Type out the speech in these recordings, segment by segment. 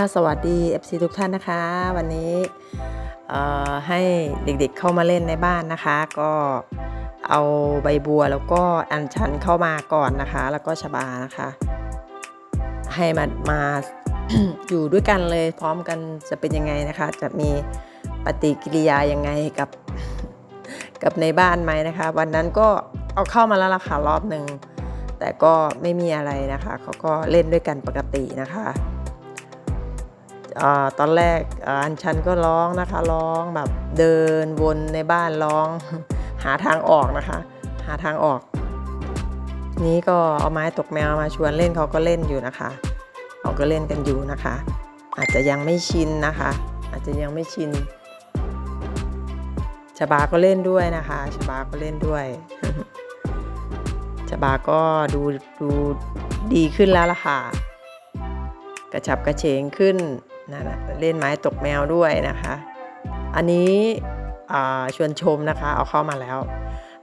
ค่ะสวัสดี FC ทุกท่านนะคะ วันนี้ให้เด็กๆเข้ามาเล่นในบ้านนะคะ ก็เอาใบบัวแล้วก็อัญชันเข้ามาก่อนนะคะ แล้วก็ชบานะคะ ให้มามาอยู่ด้วยกันเลยพร้อมกันจะเป็นยังไงนะคะ จะมีปฏิกิริยายังไงกับกับในบ้านไหมนะคะ วันนั้นก็เอาเข้ามาแล้วล่ะค่ะรอบหนึ่งแต่ก็ไม่มีอะไรนะคะเขาก็เล่นด้วยกันปกตินะคะ ตอนแรกอาอันชันก็ร้องนะคะ ร้องแบบเดินวนในบ้านร้อง หาทางออกนะคะ หาทางออก นี้ก็เอาไม้ตกแมวมาชวนเล่นเขาก็เล่นอยู่นะคะเขาก็เล่นกันอยู่นะคะ อาจจะยังไม่ชินนะคะ อาจจะยังไม่ชินชบาก็เล่นด้วยนะคะชบาก็เล่นด้วยชบาก็ดูดูดีขึ้นแล้วล่ะค่ะ กระฉับกระเฉงขึ้น นะเล่นไม้ตกแมวด้วยนะคะ อันนี้ชวนชมนะคะเอาเข้ามาแล้ว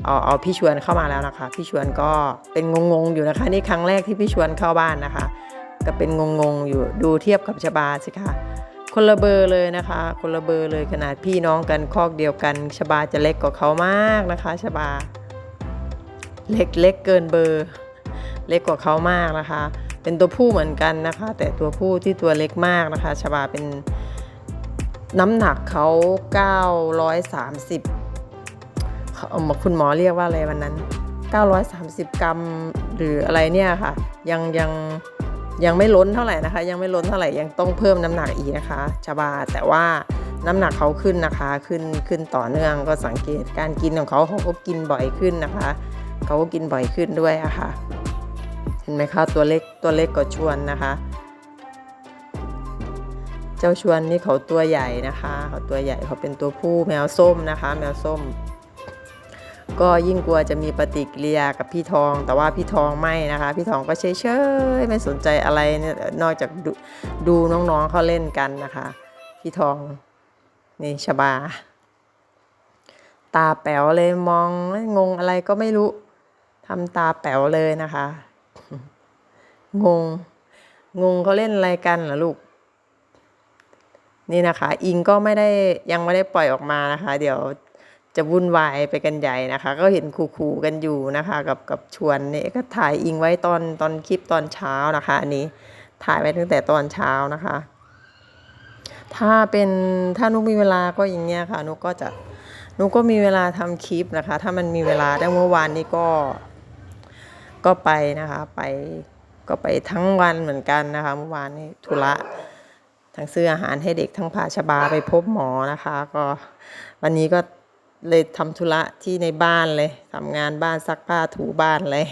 เอาเอาพี่ชวนเข้ามาแล้วนะคะ พี่ชวนก็เป็นงงๆอยู่นะคะนี่ครั้งแรกที่พี่ชวนเข้าบ้านนะคะ ก็เป็นงงๆอยู่ดูเทียบกับชบาสิคะคนละเบอร์เลยนะคะ คนละเบอร์เลยขนาดพี่น้องกันคอกเดียวกันชบาจะเล็กกว่าเขามากนะคะชบาเล็กเล็กเกินเบอร์ เล็กกว่าเขามากนะคะ เป็นตัวผู้เหมือนกันนะคะ แต่ตัวผู้ที่ตัวเล็กมากนะคะชบาเป็นน้ำหนักเขา 930เขาเอาคุณหมอเรียกว่าอะไรวันนั้น 930 กรัมหรืออะไรเนี่ยค่ะ ยังยังยังไม่ล้นเท่าไหร่นะคะ ยังไม่ล้นเท่าไหร่ยังต้องเพิ่มน้ำหนักอีกนะคะชบาแต่ว่าน้ำหนักเขาขึ้นนะคะขึ้นขึ้นต่อเนื่องก็สังเกตการกินของเขาเขาก็กินบ่อยขึ้นนะคะ เขาก็กินบ่อยขึ้นด้วยอะค่ะ ไหมคะตัวเล็กตัวเล็กกว่าชวนนะคะ เจ้าชวนนี่เขาตัวใหญ่นะคะเขาตัวใหญ่เขาเป็นตัวผู้แมวส้มนะคะ แมวส้ม ก็ยิ่งกลัวจะมีปฏิกิริยากับพี่ทอง แต่ว่าพี่ทองไม่นะคะ พี่ทองก็เฉยเฉยไม่สนใจอะไรนอกจากดูดูน้องๆเขาเล่นกันนะคะ พี่ทองนี่ชบา ตาแป๋วเลยมองงงอะไรก็ไม่รู้ทำตาแป๋วเลยนะคะ งง งงเขาเล่นอะไรกันเหรอลูก นี่นะคะ อิงก็ไม่ได้ยังไม่ได้ปล่อยออกมานะคะ เดี๋ยวจะวุ่นวายไปกันใหญ่นะคะ ก็เห็นขู่ๆกันอยู่นะคะ กับกับชวนเนี่ยก็ถ่ายอิงไว้ตอนตอนคลิปตอนเช้านะคะ อันนี้ถ่ายไว้ตั้งแต่ตอนเช้านะคะ ถ้าเป็นถ้านุกมีเวลาก็อย่างเงี้ยค่ะ นุกก็จะนุกก็มีเวลาทำคลิปนะคะ ถ้ามันมีเวลาได้เมื่อวานนี้ก็ก็ไปนะคะไป ก็ไปทั้งวันเหมือนกันนะคะเมื่อวานนี้ธุระทั้งซื้ออาหารให้เด็กทั้งพาชบาไปพบหมอนะคะ ก็วันนี้ก็เลยทำธุระที่ในบ้านเลยทำงานบ้านซักผ้าถูบ้านเลย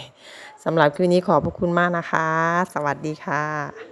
สำหรับคลิปนี้ขอบพระคุณมากนะคะ สวัสดีค่ะ